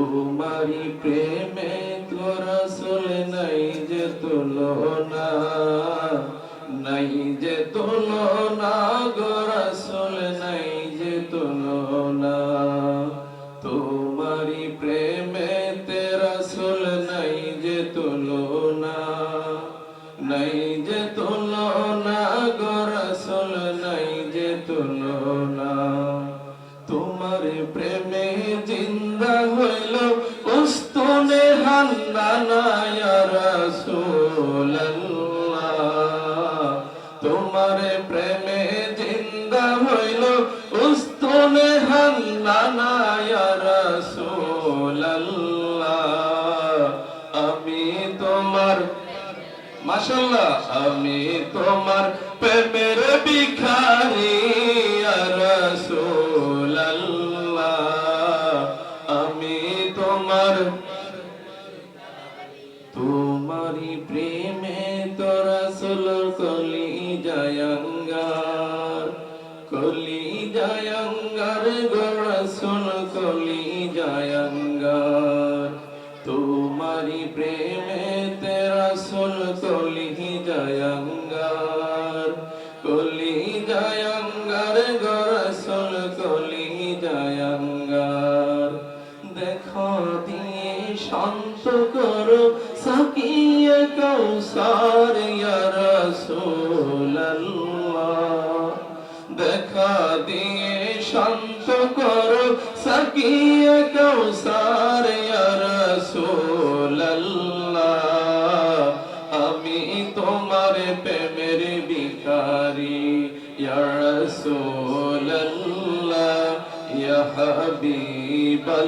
তোমারি প্রেমে তো রসুল নাই যে তুলনা। নাই যে তুলনা গো রসুল নাই যে তুলনা। তোমারি প্রেমে তে রসুল নাই যে তুলনা। নাই যে তুলনা গো রসুল নাই যে তুলনা। তোমার প্রেমে তোমার প্রেমে জিন্দা হইল, উস্তুনে হান্নানা ইয়া আমি তোমার মাশাল্লাহ আমি তোমার প্রেমের ভিখারি ইয়া আমি তোমার তোমারি প্রেমে তো কলি জায়ঙ্গার কলি জায়ঙ্গার গো রাসূল কলি জায়ঙ্গার তোমারি প্রেমে তে রাসূল, কলি জায়ঙ্গার কলি জায়ঙ্গার গো রাসূল কলি জায়ঙ্গার দেখো, দিয়ে শান্ত করো সাকিয়ে কৌসার রাসূলুল্লাহ। দেখা দিয়ে শান্ত করো, সাকিয়ে কৌসার রাসূলুল্লাহ। আমি তোমার প্রেমের ইয়া রাসূলুল্লাহ, ইয়া হাবিবাল্লাহ।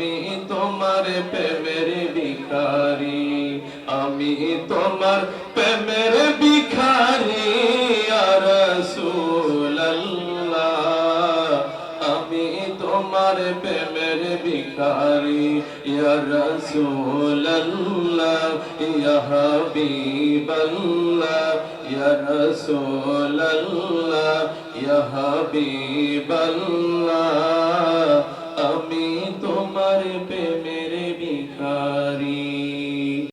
আমি তোমার প্রেমের ভিখারি, আমি তোমার প্রেমের ভিখারি রাসূলুল্লাহ। আমি তোমার প্রেমের ভিখারি, ইয়া রাসূলুল্লাহ, ইয়া হাবিবাল্লাহ, ইয়া রাসূলুল্লাহ, ইয়া হাবিবাল্লাহ।